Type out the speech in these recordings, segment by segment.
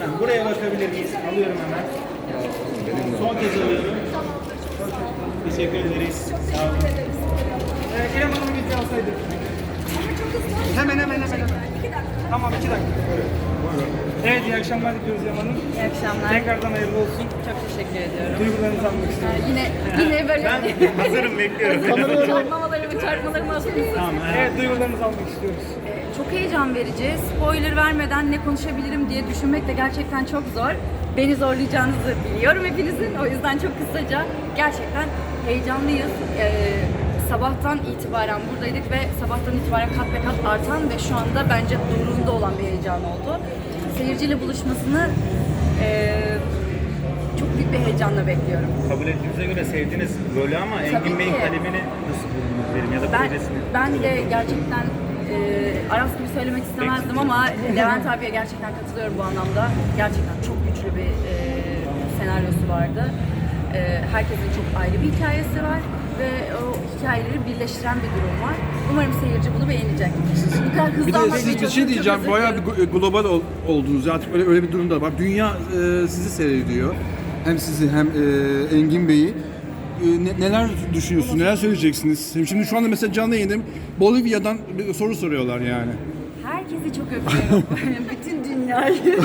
Yani buraya bakabilir miyiz? Alıyorum hemen. Son kez alıyorum. Teşekkür ederiz. Sağ olun. Ee, İrem Hanım'ı bir alsaydık. Hemen hemen hemen. hemen. Tamam iki dakika. Evet iyi akşamlar diliyoruz Hanım. İyi akşamlar. Tekrardan hayırlı olsun. Çok teşekkür ediyorum. Duygularınızı almak istiyorum. Yine yine böyle Hazırım bekliyorum. çarpmalarımı çarpmalarımı asılmışsınız. Evet duygularınızı almak istiyoruz. Çok heyecan verici. Spoiler vermeden ne konuşabilirim diye düşünmek de gerçekten çok zor. Beni zorlayacağınızı biliyorum hepinizin. O yüzden çok kısaca gerçekten heyecanlıyız. Ee, sabahtan itibaren buradaydık ve sabahtan itibaren kat be kat artan ve şu anda bence doruğunda olan bir heyecan oldu. Seyirciyle buluşmasını eee, çok büyük bir heyecanla bekliyorum. Kabul ettiğinize göre sevdiniz rolü ama Tabii Engin Bey'in ki. kalemini nasıl buldunuz benim ya da Ben, projesini? ben de gerçekten e, Aras gibi söylemek istemezdim ama Levent abiye gerçekten katılıyorum bu anlamda. Gerçekten çok güçlü bir e, senaryosu vardı. E, herkesin çok ayrı bir hikayesi var ve o hikayeleri birleştiren bir durum var. Umarım seyirci bunu beğenecek. Bu kadar hızlı Bir de anlatmaya siz bir çalışıyorum, şey çok diyeceğim. özür Bayağı bir global ol- oldunuz. Artık öyle, öyle bir durumda var. Dünya e, sizi seyrediyor. Hem sizi hem e, Engin Bey'i. E, ne- neler düşünüyorsunuz? Neler söyleyeceksiniz? Şimdi şu anda mesela canlı yayınım Bolivya'dan bir soru soruyorlar yani. Herkesi çok öpüyorum. Bütün dünyayı.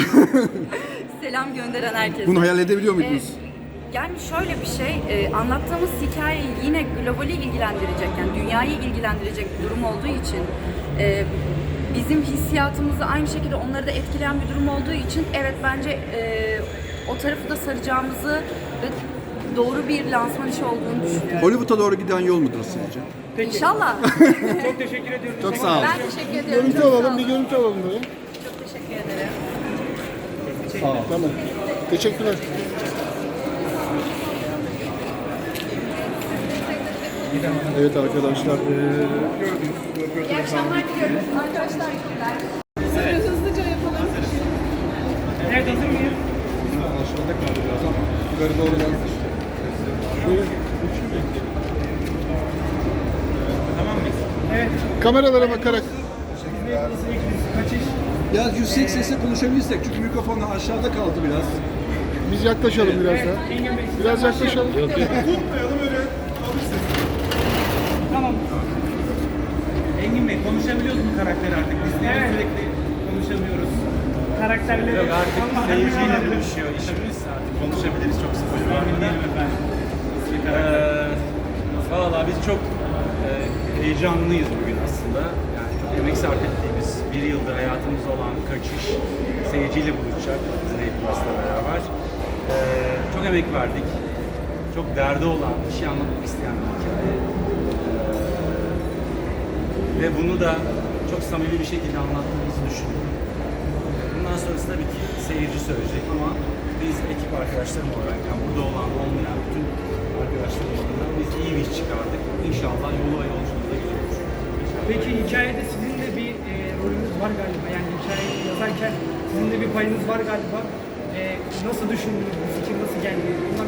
Selam gönderen herkese. Bunu hayal edebiliyor muydunuz? Yani şöyle bir şey, e, anlattığımız hikaye yine globali ilgilendirecek, yani dünyayı ilgilendirecek bir durum olduğu için e, bizim hissiyatımızı aynı şekilde onları da etkileyen bir durum olduğu için evet bence e, o tarafı da saracağımızı ve doğru bir lansman işi olduğunu düşünüyorum. Hollywood'a doğru giden yol mudur sizce? İnşallah. Çok teşekkür ediyorum. Çok sağ olun. ben teşekkür ediyorum. Görüntü Çok sağ alalım, olun. bir görüntü alalım böyle. Çok teşekkür ederim. Tamam. Teşekkürler. Evet arkadaşlar, eee, gördüğünüz İyi akşamlar diliyorum arkadaşlar. Hızlıca yapalım. Evet hazır mıyız? aşağıda kaldı biraz ama yukarı doğru geldi. Şöyle Tamam mıyız? Evet. kameralara bakarak? Kaçış? Biraz yüksek sesle konuşabilirsek çünkü mikrofon aşağıda kaldı biraz. biz yaklaşalım biraz daha. Biraz yaklaşalım. Bey konuşabiliyoruz mu karakteri artık? Biz de sürekli konuşamıyoruz. Karakterleri... Yok artık seyirciyle buluşuyor işimiz artık konuşabiliriz çok sıkıcı bir anda. Ee, Valla biz çok e, heyecanlıyız bugün aslında. Yani çok emek sarf ettiğimiz bir yıldır hayatımızda olan kaçış seyirciyle buluşacak Disney Plus'la beraber. Ee, çok emek verdik. Çok derdi olan, bir şey anlatmak isteyen bir hikaye. Ve bunu da çok samimi bir şekilde anlattığımızı düşünüyorum. Bundan sonrası tabii ki seyirci söyleyecek ama biz ekip arkadaşlarım olarak yani burada olan olmayan bütün arkadaşlarım adına biz iyi bir iş çıkardık. İnşallah yolu ve yolculuğu güzel olur. Peki hikayede sizin de bir e, rolünüz var galiba. Yani hikayeyi yazarken sizin de bir payınız var galiba. E, nasıl düşündünüz? Bu fikir nasıl geldi? Bundan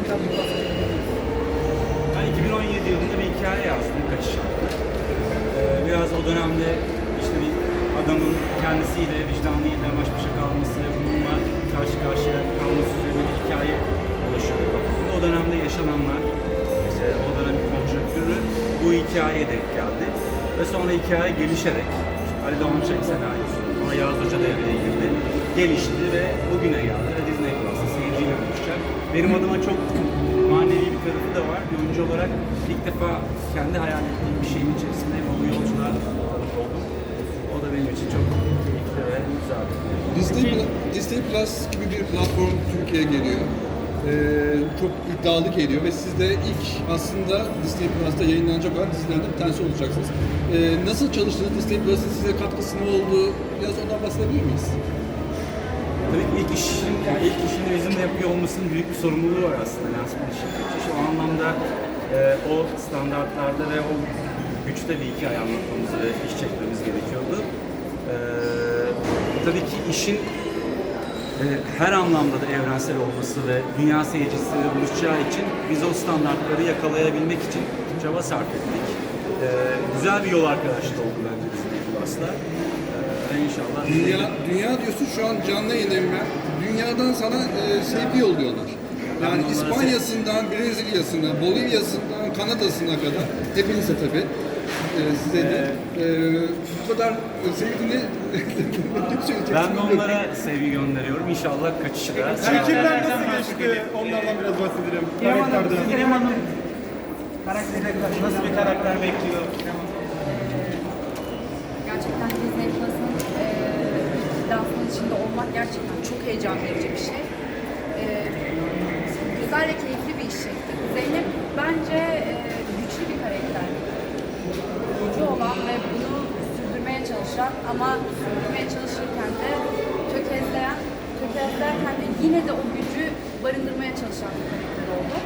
hikayeye denk geldi. Ve sonra hikaye gelişerek, Ali Doğançak senaryosu, sonra Yağız Hoca devreye girdi, gelişti ve bugüne geldi ve Disney Plus'ta seyirciyle buluşacak. Benim adıma çok manevi bir tarafı da var. Bir oyuncu olarak ilk defa kendi hayal ettiğim bir şeyin içerisinde bu yolculuğa oldum. O da benim için çok keyifli ve güzel Disney, Disney Plus gibi bir platform Türkiye'ye geliyor. Ee, çok iddialı geliyor ve siz de ilk aslında Disney Plus'ta yayınlanacak olan dizilerden bir tanesi olacaksınız. Ee, nasıl çalıştınız? Disney Plus'ın size katkısı ne oldu? Biraz ondan bahsedebilir miyiz? Tabii ki ilk işin, yani ilk işini bizim de yapıyor olmasının büyük bir sorumluluğu var aslında lansman işi. İşte o anlamda e, o standartlarda ve o güçte bir hikaye anlatmamız ve iş çekmemiz gerekiyordu. E, tabii ki işin e, her anlamda da evrensel olması ve dünya seyircisiyle buluşacağı için biz o standartları yakalayabilmek için çaba sarf ettik. E, güzel bir yol arkadaşlığı oldu bence Disney Plus'la. E, inşallah. Dünya, dünya diyorsun şu an canlı yayındayım ben. Dünyadan sana e, sevgi yolluyorlar. Yani İspanya'sından, Brezilya'sına, Bolivya'sından, Kanada'sına kadar hepinize tabii. E, size de e, bu kadar ne söyleyeceksin? Ben de onlara sevgi gönderiyorum. İnşallah kaçışı da. Çekimler nasıl geçti? Onlardan biraz bahsedelim. Karakterden. İrem Hanım karakteri nasıl bir karakter bekliyor? Gerçekten Disney Plus'ın e, dansının içinde olmak gerçekten çok heyecan verici bir şey. E, güzel ve keyifli bir iş çekti. Zeynep bence e, güçlü bir karakter. Gücü olan ve bunu sürdürmeye çalışan ama sürdürmeye çalışırken de tökezleyen, tökezlerken de yine de o gücü barındırmaya çalışan bir karakter oldu.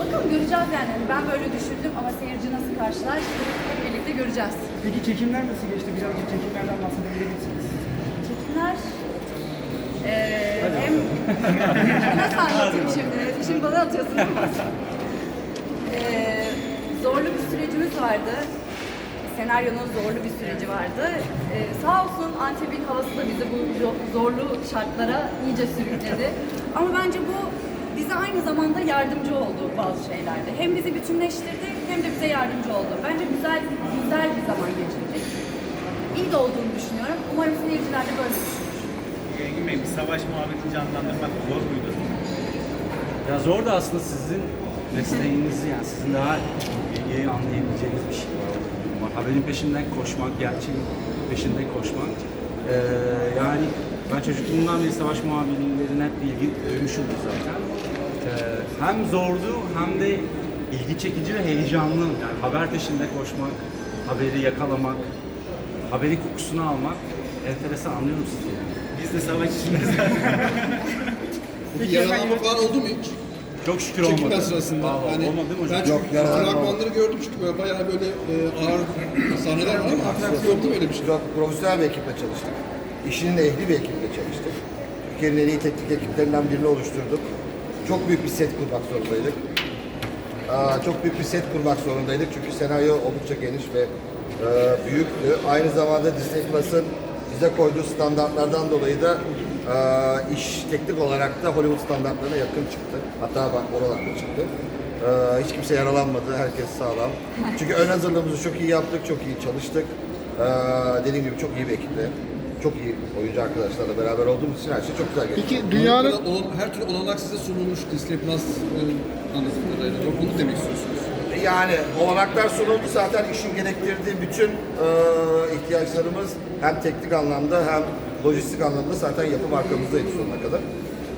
Bakalım göreceğiz yani. Ben böyle düşündüm ama seyirci nasıl karşılar hep birlikte göreceğiz. Peki çekimler nasıl geçti? Birazcık çekimlerden bahsedebilir misiniz? Çekimler eee hem nasıl anlatayım şimdi? Şimdi bana atıyorsun değil mi? Eee, zorlu bir sürecimiz vardı. Senaryonun zorlu bir süreci vardı. Eee, sağ olsun Antep'in havası da bizi bu zo- zorlu şartlara iyice sürükledi. Ama bence bu bize aynı zamanda yardımcı oldu bazı şeylerde. Hem bizi bütünleştirdi hem de bize yardımcı oldu. Bence güzel güzel bir zaman geçirdik. İyi de olduğunu düşünüyorum. Umarım seyirciler de böyle düşünür. Engin Bey, bir savaş muhabbeti canlandırmak zor muydu? Ya zor da aslında sizin mesleğinizi yani sizin daha iyi anlayabileceğiniz bir şey. Haberin peşinden koşmak, gerçeğin peşinden koşmak. Ee, yani ben çocukluğumdan beri savaş muhabirlerine hep ilgi duymuşumdur zaten. Ee, hem zordu hem de ilgi çekici ve heyecanlı. Yani haber peşinde koşmak, haberi yakalamak, haberin kokusunu almak enteresan anlıyorum sizi. yani. Biz de savaş içindeyiz. Peki yaralanma falan oldu mu hiç? Çok şükür olmadı. Çekimler sırasında. Vallahi Yani olmadı değil mi hocam? Ben çünkü fragmanları gördüm çünkü böyle bayağı böyle e, ağır sahneler var ama yok mu öyle bir şey? Çok profesyonel bir ekiple çalıştık. İşinin ehli bir ekiple çalıştık. Türkiye'nin en iyi teknik ekiplerinden birini oluşturduk. Çok büyük bir set kurmak zorundaydık. Aa, çok büyük bir set kurmak zorundaydık çünkü senaryo oldukça geniş ve e, büyüktü. Aynı zamanda Disney Plus'ın bize koyduğu standartlardan dolayı da e, iş teknik olarak da Hollywood standartlarına yakın çıktı. Hatta bak oralarda çıktı. E, hiç kimse yaralanmadı, herkes sağlam. Çünkü ön hazırlığımızı çok iyi yaptık, çok iyi çalıştık. E, dediğim gibi çok iyi bir ekiple, çok iyi oyuncu arkadaşlarla beraber olduğumuz için her şey çok güzel geçti. Peki dünyanın Her türlü, her türlü olanak size sunulmuş Disney Plus e, anladığım kadarıyla. Yok bunu demek istiyorsunuz. Yani olanaklar sunuldu zaten işin gerektirdiği bütün e, ihtiyaçlarımız hem teknik anlamda hem lojistik anlamda zaten yapım arkamızdaydı sonuna kadar.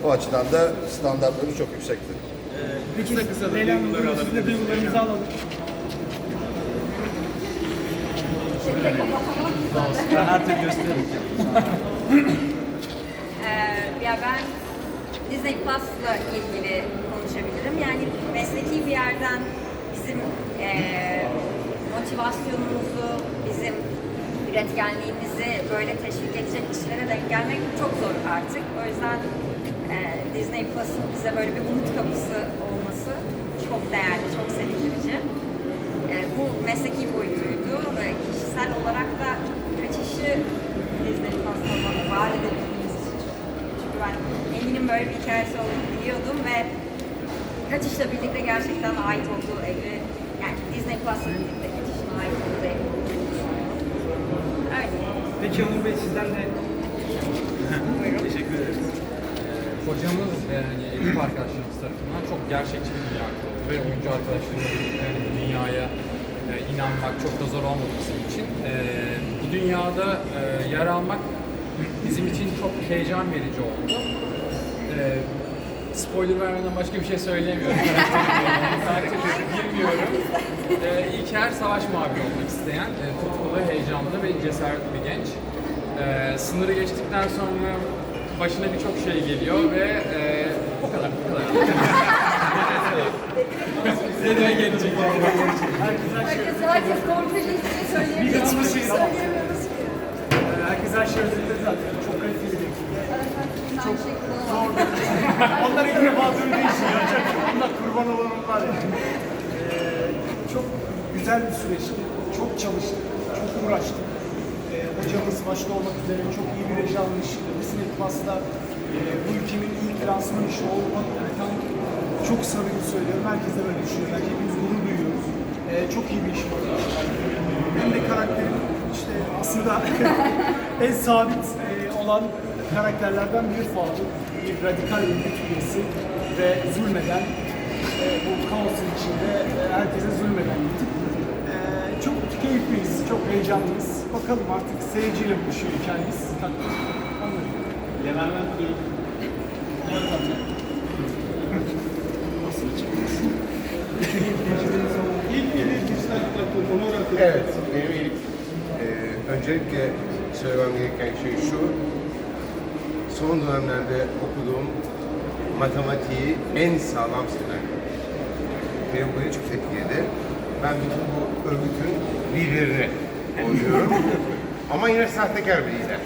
O açıdan da standartları çok yüksekti. Peki Kısa kısa da duyguları buyurun, siz de alabilir miyiz duygularınızı alalım. Ben gösteririm. Ee, ya ben Disney Plus'la ilgili konuşabilirim. Yani mesleki bir yerden bizim eee, motivasyonumuzu, bizim üretkenliğimizi böyle teşvik edecek işlere denk gelmek çok zor artık. O yüzden eee, Disney Plus'ın bize böyle bir umut kapısı olması çok değerli, çok sevindirici. Eee, bu mesleki boyutuydu. Ve kişisel olarak da kaçışı Disney Plus'la var edebildiğimiz için çünkü ben Engin'in böyle bir hikayesi olduğunu biliyordum ve Kaçış'la birlikte gerçekten ait olduğu evi, yani Disney Plus'la birlikte Kaçış'ın ait olduğu evi olduğunu düşünüyorum. Öyle. Peki Onur Bey sizden de Teşekkür ederiz. hocamız ve yani ekip arkadaşlarımız tarafından çok gerçekçi bir dünya ve oyuncu arkadaşlarımla birlikte yani dünyaya e, inanmak çok da zor bizim için. E, bu dünyada e, yer almak bizim için çok heyecan verici oldu. E, spoiler vermeden başka bir şey söyleyemiyorum. Karaktere girmiyorum. E, İlker savaş muhabiri olmak isteyen, e, tutkulu, heyecanlı ve cesaretli bir genç. E, sınırı geçtikten sonra başına birçok şey geliyor ve e, o kadar, bu kadar. Size de gelecek. Herkes, herkes korkuyla ilgili söyleyemiyor. geçmişi- Söyleyemiyoruz ki. herkes her şey özledi zaten. Çok kaliteli bir ekip. Çok kullanamam. Onların ilk defa duyduğu yapacak. Allah kurban var ya. Ee, çok güzel bir süreçti. Çok çalıştık. Çok uğraştık. Ee, hocamız başta olmak üzere çok iyi bir reji almış. Disney Plus'ta e, bu ülkenin ilk lansman işi olmaktan çok samimi söylüyorum. Herkes de böyle düşünüyor. Bence hepimiz gurur duyuyoruz. E, çok iyi bir iş yapmış. Hem de karakterin işte aslında en sabit e, olan karakterlerden biri Fuat'ı. Bir radikal örgüt üyesi ve zulmeden e, bu kaosun içinde e, herkese zulmeden bir tip. E, çok keyifliyiz, çok heyecanlıyız. Bakalım artık seyirciyle buluşuyor hikayemiz. Anladım. Levent Durum. İlk yeni dijital platform onu olarak Evet, benim ilk e, öncelikle söylemem gereken şey şu. Son dönemlerde okuduğum matematiği en sağlam senaryo. Benim bunu çok etkiledi. Ben bütün bu örgütün liderini oynuyorum. Ama yine sahtekar bir lider.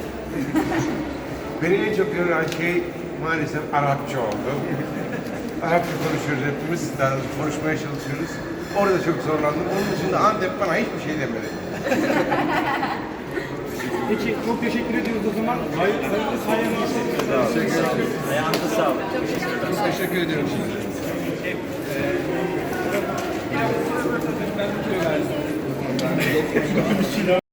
Beni en çok yoran şey maalesef Arapça oldu. Arapça konuşuyoruz hepimiz, daha konuşmaya çalışıyoruz. Orada çok zorlandım. Onun dışında Antep bana hiçbir şey demedi. Peki çok teşekkür ediyoruz o zaman. Hayır, hayırlı hayırlı işler. Ayağınıza sağlık. Teşekkür ediyorum.